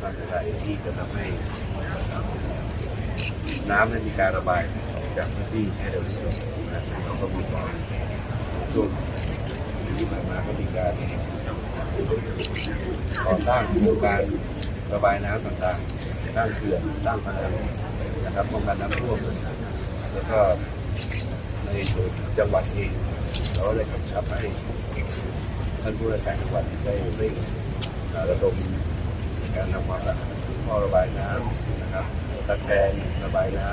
ความเป็นได้ที่จะทำให้น้ำนั้นมีการระบายออกจากพื้นที่ให้เร็วที่สุดนะเราก็มีความช่วงที่ผ่านมาก็มีการก่อสร้างโครงการระบายน้ำต่างๆสร้างเขื่อนสร้างพนังนะครับป้องกันน้ำท่วมแล้วก็ในส่วนจังหวัดเองเราก็ได้กำชับให้ท่านผู้ราชการจังหวัดได้เร่งระดม การทำความสะอาดท่อระบายน้ำนะครับตะแกรงระบายน้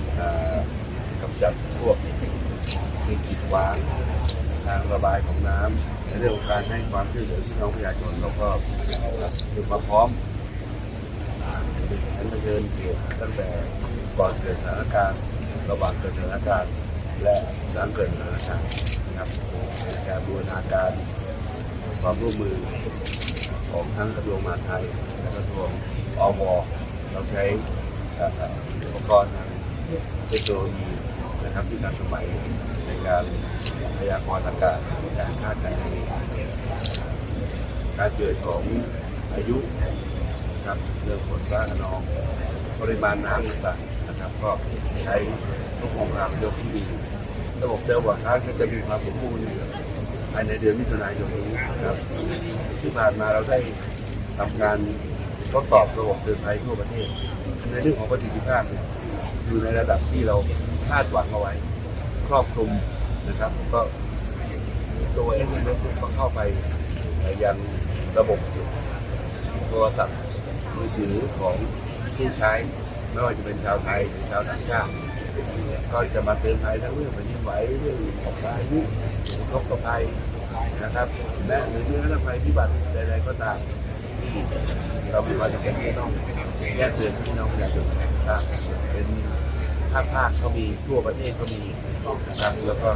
ำกำจัดพวกสิ่งกีดขวางทางระบายของน้ำในเรื่องการให้ความช่วยเหลือพี่น้องประชาชนเราก็มีความพร้อมทั้งดำเนินเหตุตั้งแต่ก่อนเกิดสถานการณ์ระหว่างเกิดสถานการณ์และหลังเกิดสถานการณ์นะครับการบูรณาการความร่วมมือ ของทั้งกระทรวงมหาดไทยและกระทรวงอวเราใช้อุปกรณ์ทางเทคโนโลยีนะครับที่ทันสมัยในการพยากรณ์อากาศการคาดการณ์การเกิดของอายุนะครับเรื่องฝนฟ้าขนองปริมาณน้ำต่างๆนะครับ ก็ใช้ทุกองค์ความยกที่ดีระบบเดลวอร์ค้าก็จะมีความสมบูรณ์ภายในเดือนมิถุนายนนี้ครับที่ผ่านมาเราได้ทำการทดสอบระบบเตือนภัยทั่วประเทศ ในเรื่องของประสิทธิภาพเนี่ยอยู่ในระดับที่เราคาดหวังเอาไว้ ครอบคลุมนะครับ ก็ตัว SMS ก็เข้าไปยังระบบโทรศัพท์มือถือของผู้ใช้ไม่ว่าจะเป็นชาวไทยหรือชาวต่างชาติก็จะมาเตือนภัยทั้งเรื่องแผ่นดินไหวเรื่องของพายุอุทกภัย นะครับ และหรือเรื่องภัยพิบัติใดๆก็ตามที่เรามีความจำเป็นที่ต้องแยกเตือนพี่น้องประชาชนนะครับเป็นภาคภาคก็มีทั่วประเทศก็มีนะครับแล้วก็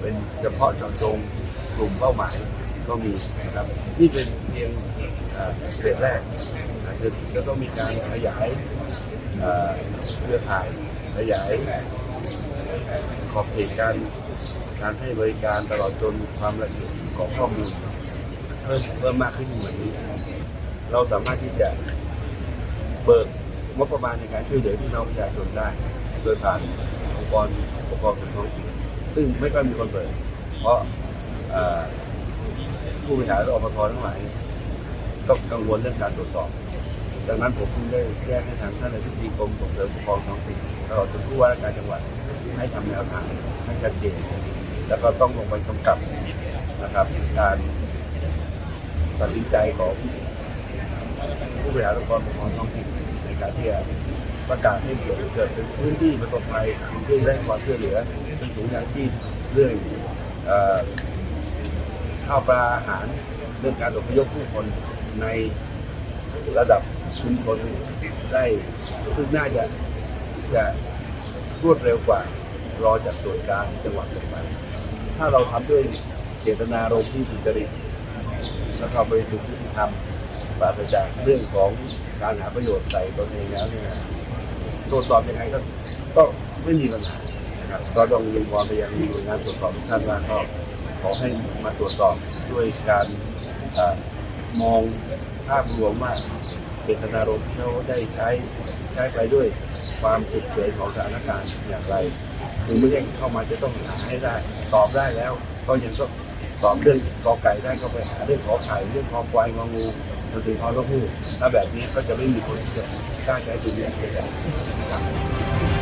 เป็นเฉพาะเจาะจงกลุ่มเป้าหมายก็มีนะครับนี่เป็นเพียงเอ่อเฟสแรกจะจะต้องมีการขยายเครือข่ายขยายขอบเขตการการให้บริการตลอดจนความละเอียด ของข้อมูลเพิ่มเพิ่มมากขึ้นเหมือนนี้ เราสามารถที่จะเบิกงบประมาณในการช่วยเหลือพี่น้องประชาชนได้ โดยผ่านองค์กรปกครองส่วนท้องถิ่นซึ่งไม่ค่อยมีคนเปิดเพราะผู้บริหารและอบตทั้งหลายต้องกังวลเรื่องการตรวจสอบ ดังนั้นผมจึงได้แจ้งให้ทางท่านอธิบดีกรมส่งเสริมปกครองท้องถิ่นตลอดจนผู้ว่าราชการจังหวัดให้ทำแนวทางให้ชัดเจน แล้วก็ต้องลงไปกำกับ นะครับการตัดสินใจของผู้บริหารองค์กรปกครองท้องถิ่นในการที่จะประกาศให้เกิดเกิดเป็นพื้นที่ประสบภัยเพื่อได้ความช่วยเหลือเรื่องถุงยางชีพเรื่องข้าวปลาอาหารเรื่องการอพยพผู้คนในระดับชุมชนได้ซึ่งน่าจะจะรวดเร็วกว่ารอจากส่วนกลางจังหวัดลงไป ถ้าเราทำด้วย เจตนารมณ์ที่สุจริตและความบริสุทธิ์ยุติธรรมปราศจากเรื่องของการหาประโยชน์ใส่ตนเองแล้วเนี่ยตรวจสอบยังไงก็ก็ไม่มีปัญหานะครับก็ต้องยิงวอนไปยังหน่วยงานตรวจสอบทุกท่านว่าก็ขอให้มาตรวจสอบด้วยการอมองภาพรวมว่าเจตนารมณ์ที่เขาได้ใช้ใช้ไปด้วยความฉุกเฉินของสถานการณ์อย่างไรคือไม่ใช่เข้ามาจะต้องหาให้ได้ ตอบได้แล้ว ก็ยังก็ตอ สอบเรื่องกอไก่ได้ก็ไปหาเรื่องขอไข่เรื่องคอควายงองูจนถึงคอนกฮูกถ้าแบบนี้ก็จะไม่มีคนที่จะกล้าใช้ตัวนี้ในการ